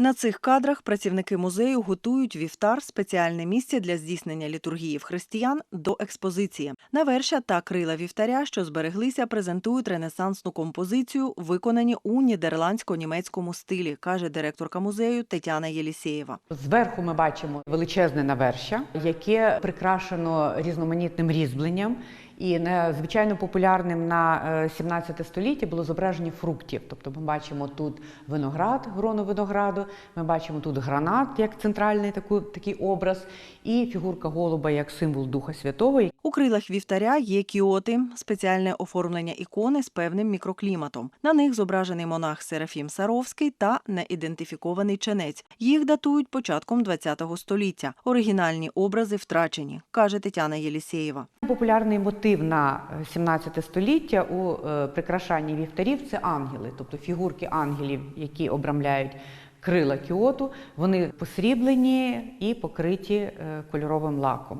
На цих кадрах працівники музею готують вівтар спеціальне місце для здійснення літургії в християн до експозиції. Навершя та крила вівтаря, що збереглися, презентують ренесансну композицію, виконані у нідерландсько-німецькому стилі, каже директорка музею Тетяна Єлісєєва. Зверху ми бачимо величезне навершя, яке прикрашено різноманітним різьбленням. І надзвичайно популярним на е, 17 столітті було зображення фруктів. Тобто ми бачимо тут виноград, гроно винограду, ми бачимо тут гранат як центральний таку, такий образ, і фігурка голуба як символ Духа Святого. У крилах вівтаря є кіоти, спеціальне оформлення ікони з певним мікрокліматом. На них зображений монах Серафім Саровський та неідентифікований ченець. Їх датують початком ХХ століття. Оригінальні образи втрачені, каже Тетяна Єлісєєва. Популярний мотив на е, 17 століття у е, прикрашанні вівтарів це ангели, тобто фігурки ангелів, які обрамляють крила кіоту. Вони посріблені і покриті е, кольоровим лаком.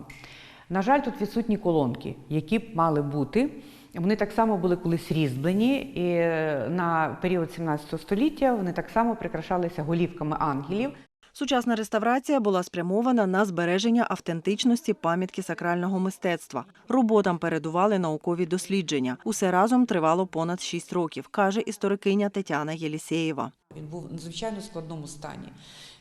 На жаль, тут відсутні колонки, які б мали бути. Вони так само були колись різьблені, і е, на період 17 століття вони так само прикрашалися голівками ангелів. Сучасна реставрація була спрямована на збереження автентичності пам'ятки сакрального мистецтва. Роботам передували наукові дослідження. Усе разом тривало понад шість років, каже історикиня Тетяна Єлісєєва. Він був в надзвичайно складному стані.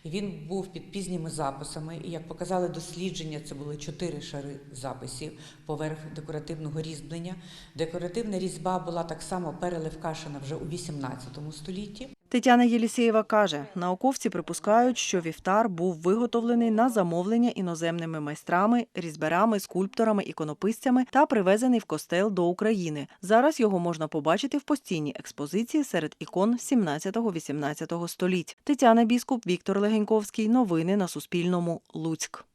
Він був під пізніми записами, і як показали дослідження, це були чотири шари записів поверх декоративного різьблення. Декоративна різьба була так само переливкашена вже у XVIII столітті. Тетяна Єлісєєва каже, науковці припускають, що вівтар був виготовлений на замовлення іноземними майстрами, різьберами, скульпторами, іконописцями та привезений в костел до України. Зараз його можна побачити в постійній експозиції серед ікон 17-18 століть. Тетяна Біскуп, Віктор Легеньковський. Новини на Суспільному. Луцьк.